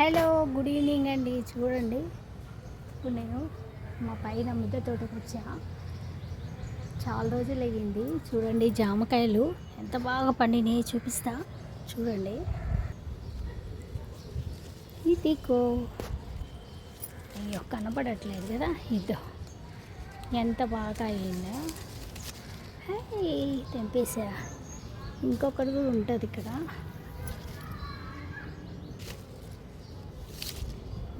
Hello good evening అండి. చూడండి. ఇప్పుడు నేను మా పైన ముద్ద తోటకు వచ్చా. చాలా రోజులు అయ్యింది. చూడండి జామకాయలు ఎంత బాగా పండినాయి చూపిస్తా. చూడండి. ఇదికో అయ్యో కనపడట్లేదు కదా. ఇదో ఎంత బాగా అయ్యిందో? తెంపేసా. ఇంకొకటి కూడా ఉంటుంది ఇక్కడ.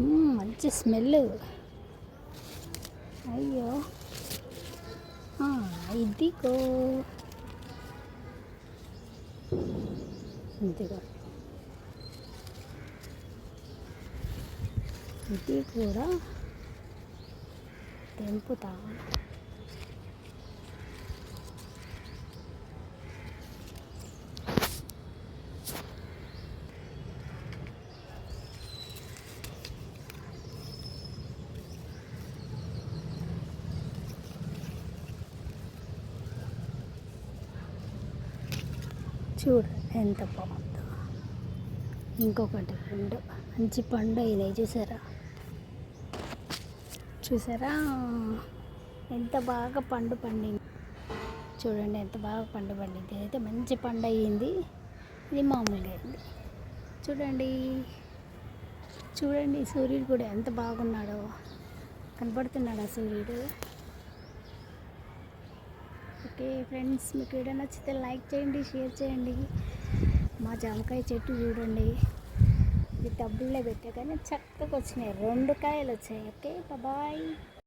మంచి స్మెల్. అయ్యో. ఇదిగో. ఇదిగో. ఇది కూడా తెంపుతా. చూడు ఎంత బాగుందో. ఇంకొకటి పండు. మంచి పండు అయినాయి చూసారా? చూసారా? ఎంత బాగా పండు పండింది. చూడండి ఎంత బాగా పండు పండింది. అయితే మంచి పండు అయ్యింది. ఇది మామూలుగా అయింది చూడండి. చూడండి సూర్యుడు కూడా ఎంత బాగున్నాడో. కనపడుతున్నాడా సూర్యుడు? ఓకే ఫ్రెండ్స్ మీకు వీడియో నచ్చితే లైక్ చేయండి షేర్ చేయండి. మా జామకాయ చెట్టు చూడండి. ఇది డబ్బుల్లో పెట్టా కానీ చక్కగా వచ్చినాయి. రెండు కాయలు వచ్చాయి. Okay bye